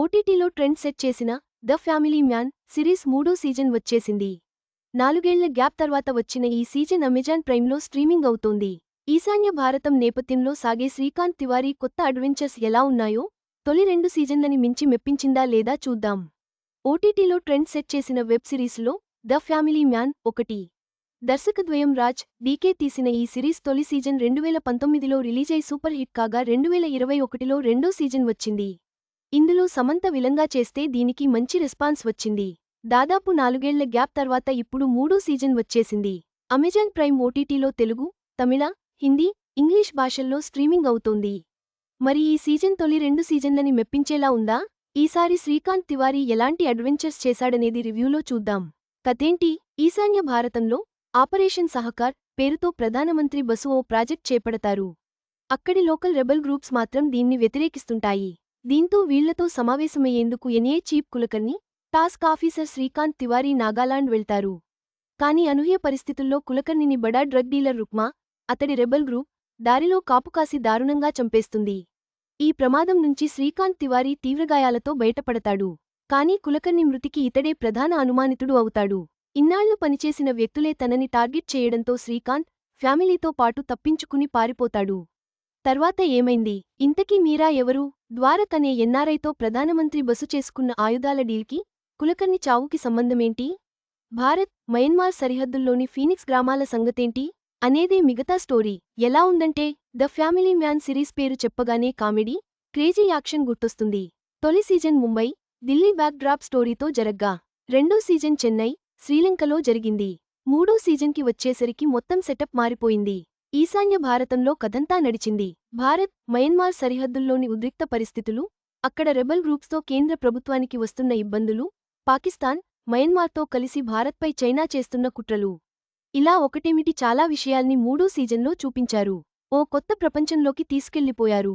ఓటీటీలో trend set చేసిన the family man series మూడో సీజన్ వచ్చేసింది. నాలుగేళ్ళ గ్యాప్ తర్వాత వచ్చిన ఈ సీజన్ అమెజాన్ ప్రైమ్లో స్ట్రీమింగ్ అవుతోంది. ఈశాన్య భారతం నేపథ్యంలో సాగే శ్రీకాంత్ తివారీ కొత్త అడ్వెంచర్స్ ఎలా ఉన్నాయో తొలి రెండు సీజన్లని మించి మెప్పించిందా లేదా చూద్దాం. ఓటీటీలో ట్రెండ్ సెట్ చేసిన వెబ్ సిరీస్లో ద ఫ్యామిలీ మ్యాన్ ఒకటి. దర్శకద్వయం రాజ్ డీకే తీసిన ఈ సిరీస్ తొలి సీజన్ రెండువేల పంతొమ్మిదిలో రిలీజై సూపర్ హిట్ కాగా రెండువేల ఇరవై ఒకటిలో రెండో సీజన్ వచ్చింది. ఇందులో సమంత విలంగా చేస్తే దీనికి మంచి రెస్పాన్స్ వచ్చింది. దాదాపు నాలుగేళ్ళ గ్యాప్ తర్వాత ఇప్పుడు మూడో సీజన్ వచ్చేసింది. అమెజాన్ ప్రైమ్ ఓటీటీలో తెలుగు తమిళ హిందీ ఇంగ్లీష్ భాషల్లో స్ట్రీమింగ్ అవుతోంది. మరి ఈ సీజన్ తొలి రెండు సీజన్లని మెప్పించేలా ఉందా? ఈసారి శ్రీకాంత్ తివారీ ఎలాంటి అడ్వెంచర్స్ చేశాడనేది రివ్యూలో చూద్దాం. కథేంటి? ఈశాన్య భారతంలో ఆపరేషన్ సహకార్ పేరుతో ప్రధానమంత్రి బసు ఓ ప్రాజెక్ట్ చేపడతారు. అక్కడి లోకల్ రెబల్ గ్రూప్స్ మాత్రం దీన్ని వ్యతిరేకిస్తుంటాయి. దీంతో వీళ్ళతో సమావేశమయ్యేందుకు NA chief Kulkarni task officer Srikanth Tiwari Nagaland వెళ్తారు. కాని అనూహ్య పరిస్థితుల్లో కులకర్ణిని బడా డ్రగ్ డీలర్ రుక్మా అతడి రెబల్ గ్రూప్ దారిలో కాపుకాసి దారుణంగా చంపేస్తుంది. ఈ ప్రమాదం నుంచి శ్రీకాంత్ తివారీ తీవ్రగాయాలతో బయటపడతాడు. కానీ కులకర్ణి మృతికి ఇతడే ప్రధాన అనుమానితుడు అవుతాడు. ఇన్నాళ్ళు పనిచేసిన వ్యక్తులే తనని టార్గెట్ చేయడంతో శ్రీకాంత్ ఫ్యామిలీతో పాటు తప్పించుకుని పారిపోతాడు. తర్వాత ఏమైంది? ఇంతకీ మీరా ఎవరు? ద్వారక్ అనే ఎన్ఆర్ఐతో ప్రధానమంత్రి బసు చేసుకున్న ఆయుధాల డీల్కి కులకర్ణి చావుకి సంబంధమేంటి? భారత్ మయన్మార్ సరిహద్దుల్లోని ఫీనిక్స్ గ్రామాల సంగతేంటి? అనేదే మిగతా స్టోరీ. ఎలా ఉందంటే ద ఫ్యామిలీ మ్యాన్ సిరీస్ పేరు చెప్పగానే కామెడీ క్రేజీ యాక్షన్ గుర్తొస్తుంది. తొలి season Mumbai Delhi back drop స్టోరీతో జరగ్గా. రెండో సీజన్ చెన్నై శ్రీలంకలో జరిగింది. మూడో సీజన్కి వచ్చేసరికి మొత్తం సెటప్ మారిపోయింది. ఈశాన్య భారతంలో కథంతా నడిచింది. భారత్ మయన్మార్ సరిహద్దుల్లోని ఉద్రిక్త పరిస్థితులు అక్కడ రెబల్ గ్రూప్స్తో కేంద్ర ప్రభుత్వానికి వస్తున్న ఇబ్బందులు పాకిస్తాన్ మయన్మార్తో కలిసి భారత్పై చైనా చేస్తున్న కుట్రలు. ఇలా ఒకటేమిటి చాలా విషయాల్ని మూడో సీజన్లో చూపించారు. ఓ కొత్త ప్రపంచంలోకి తీసుకెళ్ళిపోయారు